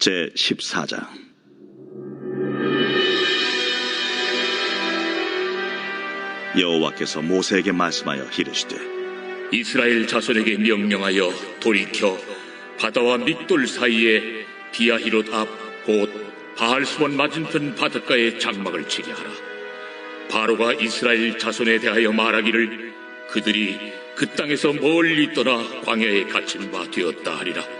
제 14장 여호와께서 모세에게 말씀하여 이르시되 이스라엘 자손에게 명령하여 돌이켜 바다와 밑돌 사이에 비아히롯 앞 곧 바알스원 맞은편 바닷가에 장막을 치게 하라. 바로가 이스라엘 자손에 대하여 말하기를 그들이 그 땅에서 멀리 떠나 광야에 갇힌 바 되었다 하리라.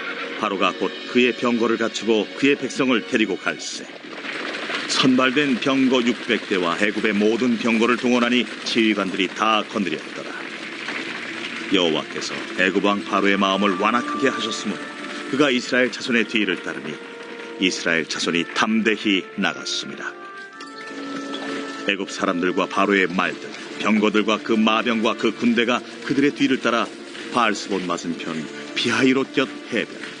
바로가 곧 그의 병거를 갖추고 그의 백성을 데리고 갈세. 선발된 병거 600대와 애굽의 모든 병거를 동원하니 지휘관들이 다 건드렸더라. 여호와께서 애굽 왕 바로의 마음을 완악하게 하셨으므로 그가 이스라엘 자손의 뒤를 따르니 이스라엘 자손이 담대히 나갔습니다. 애굽 사람들과 바로의 말들 병거들과 그 마병과 그 군대가 그들의 뒤를 따라 바알스본 맞은편 비하이롯 곁 해변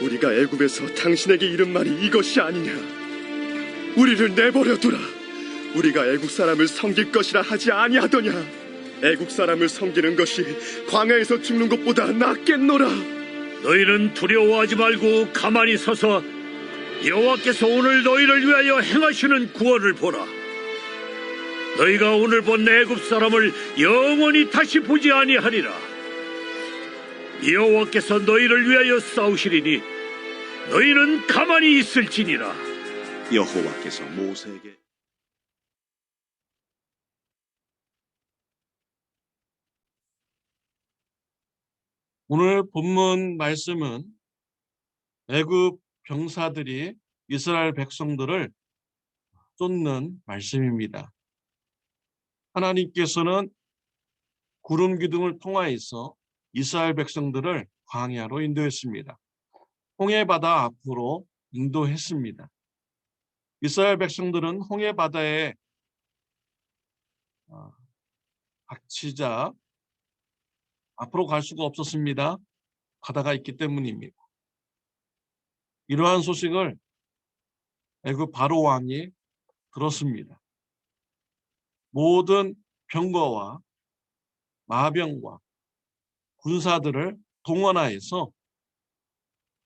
우리가 애굽에서 당신에게 이른 말이 이것이 아니냐? 우리를 내버려 두라. 우리가 애굽 사람을 섬길 것이라 하지 아니하더냐? 애굽 사람을 섬기는 것이 광야에서 죽는 것보다 낫겠노라. 너희는 두려워하지 말고 가만히 서서 여호와께서 오늘 너희를 위하여 행하시는 구원을 보라. 너희가 오늘 본 애굽 사람을 영원히 다시 보지 아니하리라. 여호와께서 너희를 위하여 싸우시리니 너희는 가만히 있을지니라. 여호와께서 모세에게 오늘 본문 말씀은 애굽 병사들이 이스라엘 백성들을 쫓는 말씀입니다. 하나님께서는 구름 기둥을 통하여서 이스라엘 백성들을 광야로 인도했습니다. 홍해 바다 앞으로 인도했습니다. 이스라엘 백성들은 홍해 바다에 어, 닥치자 앞으로 갈 수가 없었습니다. 바다가 있기 때문입니다. 이러한 소식을 애굽 바로 왕이 들었습니다. 모든 병거와 마병과 군사들을 동원하여서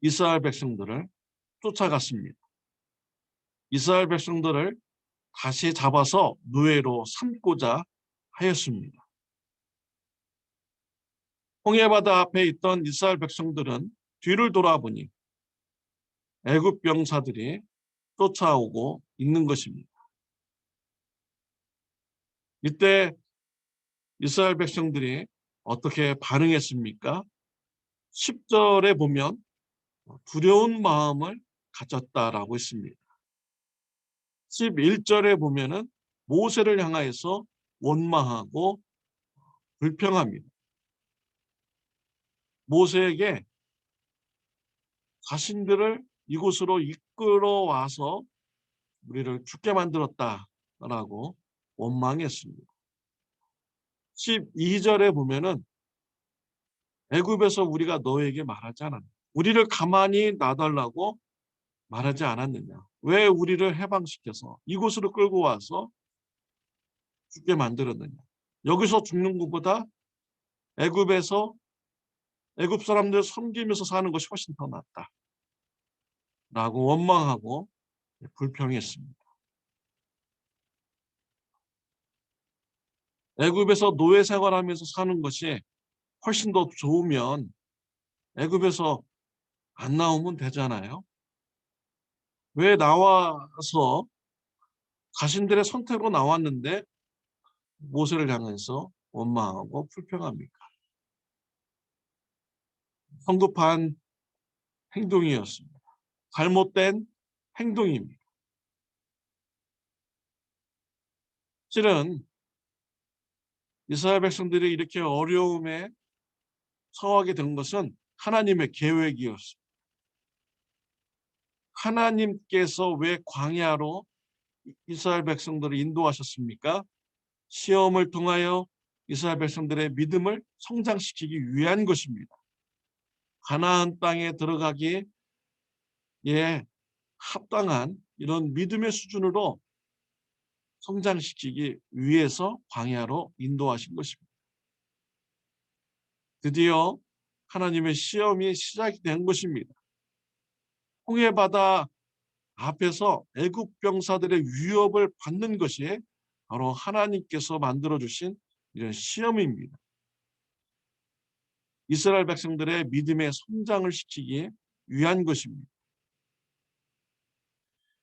이스라엘 백성들을 쫓아갔습니다. 이스라엘 백성들을 다시 잡아서 노예로 삼고자 하였습니다. 홍해바다 앞에 있던 이스라엘 백성들은 뒤를 돌아보니 애굽 병사들이 쫓아오고 있는 것입니다. 이때 이스라엘 백성들이 어떻게 반응했습니까? 10절에 보면 두려운 마음을 가졌다라고 했습니다. 11절에 보면은 모세를 향하여서 원망하고 불평합니다. 모세에게 자신들을 이곳으로 이끌어와서 우리를 죽게 만들었다라고 원망했습니다. 12절에 보면은 애굽에서 우리가 너에게 말하지 않았냐. 우리를 가만히 놔달라고 말하지 않았느냐. 왜 우리를 해방시켜서 이곳으로 끌고 와서 죽게 만들었느냐. 여기서 죽는 것보다 애굽에서 애굽 사람들 섬기면서 사는 것이 훨씬 더 낫다. 라고 원망하고 불평했습니다. 애굽에서 노예 생활하면서 사는 것이 훨씬 더 좋으면 애굽에서 안 나오면 되잖아요. 왜 나와서 자신들의 선택으로 나왔는데 모세를 향해서 원망하고 불평합니까? 성급한 행동이었습니다. 잘못된 행동입니다. 실은 이스라엘 백성들이 이렇게 어려움에 처하게 된 것은 하나님의 계획이었습니다. 하나님께서 왜 광야로 이스라엘 백성들을 인도하셨습니까? 시험을 통하여 이스라엘 백성들의 믿음을 성장시키기 위한 것입니다. 가나안 땅에 들어가기에 합당한 이런 믿음의 수준으로 성장시키기 위해서 광야로 인도하신 것입니다. 드디어 하나님의 시험이 시작이 된 것입니다. 홍해 바다 앞에서 애굽 병사들의 위협을 받는 것이 바로 하나님께서 만들어 주신 이런 시험입니다. 이스라엘 백성들의 믿음의 성장을 시키기 위한 것입니다.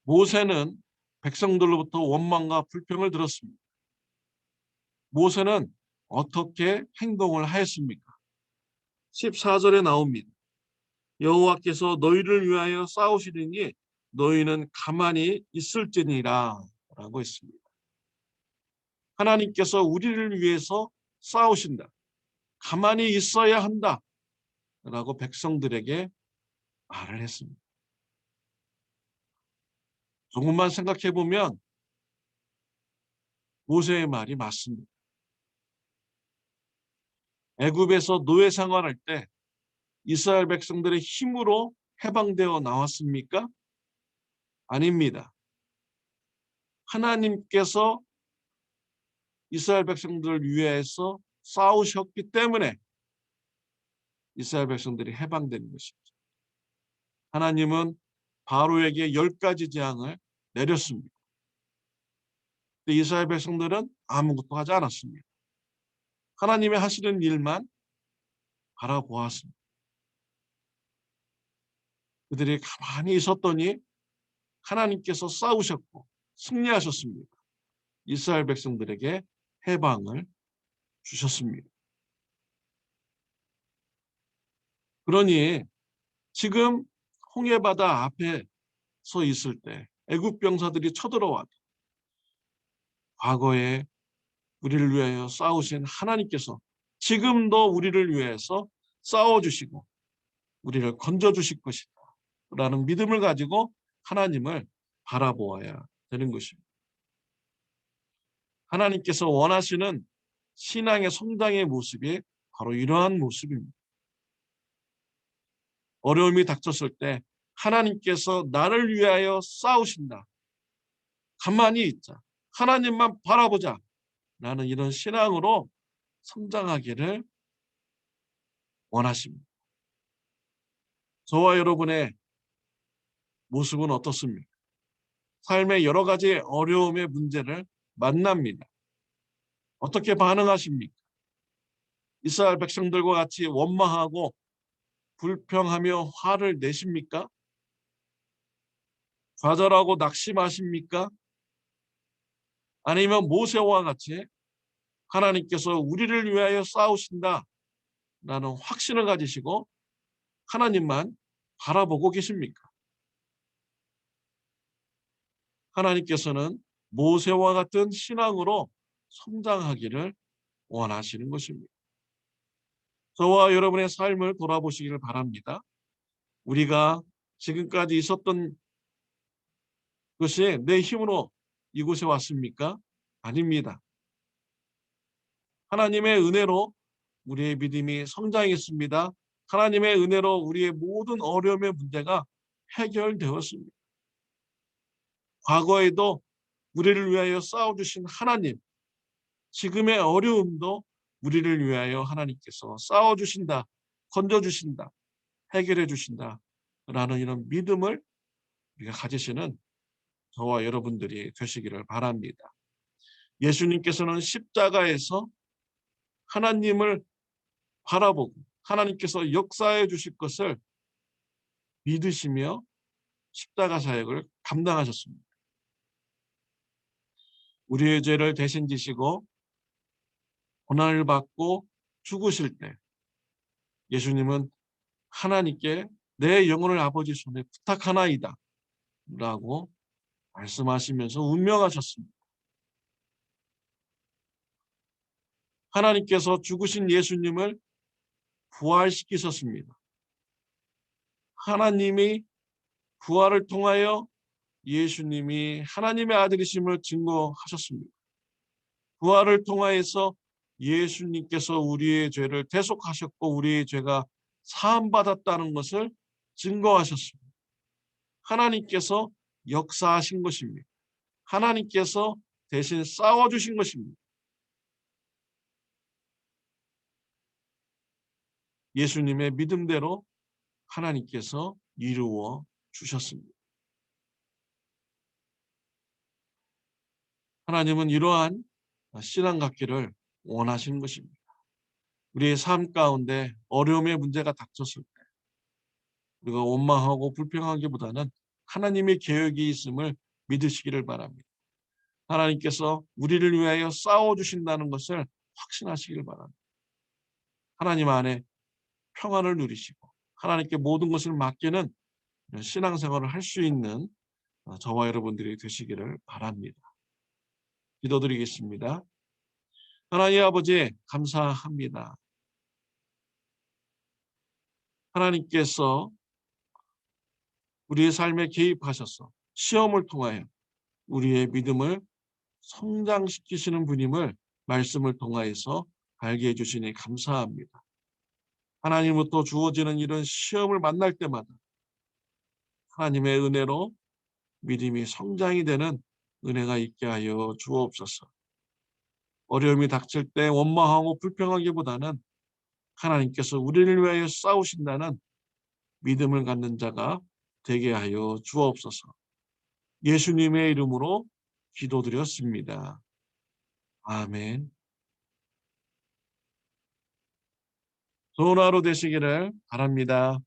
모세는 백성들로부터 원망과 불평을 들었습니다. 모세는 어떻게 행동을 하였습니까? 14절에 나옵니다. 여호와께서 너희를 위하여 싸우시리니 너희는 가만히 있을지니라 라고 했습니다. 하나님께서 우리를 위해서 싸우신다. 가만히 있어야 한다. 라고 백성들에게 말을 했습니다. 조금만 생각해 보면 모세의 말이 맞습니다. 애굽에서 노예 생활할 때 이스라엘 백성들의 힘으로 해방되어 나왔습니까? 아닙니다. 하나님께서 이스라엘 백성들을 위해서 싸우셨기 때문에 이스라엘 백성들이 해방된 것입니다. 하나님은 바로에게 열 가지 재앙을 내렸습니다. 근데 이스라엘 백성들은 아무것도 하지 않았습니다. 하나님의 하시는 일만 바라보았습니다. 그들이 가만히 있었더니 하나님께서 싸우셨고 승리하셨습니다. 이스라엘 백성들에게 해방을 주셨습니다. 그러니 지금 홍해바다 앞에 서 있을 때 애굽 병사들이 쳐들어와도 과거에 우리를 위하여 싸우신 하나님께서 지금도 우리를 위해서 싸워주시고 우리를 건져주실 것이다 라는 믿음을 가지고 하나님을 바라보아야 되는 것입니다. 하나님께서 원하시는 신앙의 성장의 모습이 바로 이러한 모습입니다. 어려움이 닥쳤을 때 하나님께서 나를 위하여 싸우신다. 가만히 있자. 하나님만 바라보자. 라는 이런 신앙으로 성장하기를 원하십니다. 저와 여러분의 모습은 어떻습니까? 삶의 여러 가지 어려움의 문제를 만납니다. 어떻게 반응하십니까? 이스라엘 백성들과 같이 원망하고 불평하며 화를 내십니까? 좌절하고 낙심하십니까? 아니면 모세와 같이 하나님께서 우리를 위하여 싸우신다 라는 확신을 가지시고 하나님만 바라보고 계십니까? 하나님께서는 모세와 같은 신앙으로 성장하기를 원하시는 것입니다. 저와 여러분의 삶을 돌아보시기를 바랍니다. 우리가 지금까지 있었던 것이 내 힘으로 이곳에 왔습니까? 아닙니다. 하나님의 은혜로 우리의 믿음이 성장했습니다. 하나님의 은혜로 우리의 모든 어려움의 문제가 해결되었습니다. 과거에도 우리를 위하여 싸워주신 하나님, 지금의 어려움도 우리를 위하여 하나님께서 싸워주신다, 건져주신다, 해결해 주신다 라는 이런 믿음을 우리가 가지시는 저와 여러분들이 되시기를 바랍니다. 예수님께서는 십자가에서 하나님을 바라보고 하나님께서 역사해 주실 것을 믿으시며 십자가 사역을 감당하셨습니다. 우리의 죄를 대신 지시고 고난을 받고 죽으실 때 예수님은 하나님께 내 영혼을 아버지 손에 부탁하나이다 라고 말씀하시면서 운명하셨습니다. 하나님께서 죽으신 예수님을 부활시키셨습니다. 하나님이 부활을 통하여 예수님이 하나님의 아들이심을 증거하셨습니다. 부활을 통하여서 예수님께서 우리의 죄를 대속하셨고 우리의 죄가 사함받았다는 것을 증거하셨습니다. 하나님께서 역사하신 것입니다. 하나님께서 대신 싸워주신 것입니다. 예수님의 믿음대로 하나님께서 이루어 주셨습니다. 하나님은 이러한 신앙 갖기를 원하시는 것입니다. 우리의 삶 가운데 어려움의 문제가 닥쳤을 때 우리가 원망하고 불평하기보다는 하나님의 계획이 있음을 믿으시기를 바랍니다. 하나님께서 우리를 위하여 싸워 주신다는 것을 확신하시기를 바랍니다. 하나님 안에 평안을 누리시고 하나님께 모든 것을 맡기는 신앙생활을 할 수 있는 어, 저와 여러분들이 되시기를 바랍니다. 기도드리겠습니다. 하나님 아버지 감사합니다. 하나님께서 우리의 삶에 개입하셔서 시험을 통하여 우리의 믿음을 성장시키시는 분임을 말씀을 통하여서 알게 해주시니 감사합니다. 하나님으로부터 주어지는 이런 시험을 만날 때마다 하나님의 은혜로 믿음이 성장이 되는 은혜가 있게 하여 주옵소서. 어려움이 닥칠 때 원망하고 불평하기보다는 하나님께서 우리를 위하여 싸우신다는 믿음을 갖는 자가 되게 하여 주옵소서. 예수님의 이름으로 기도드렸습니다. 아멘. 좋은 하루 되시기를 바랍니다.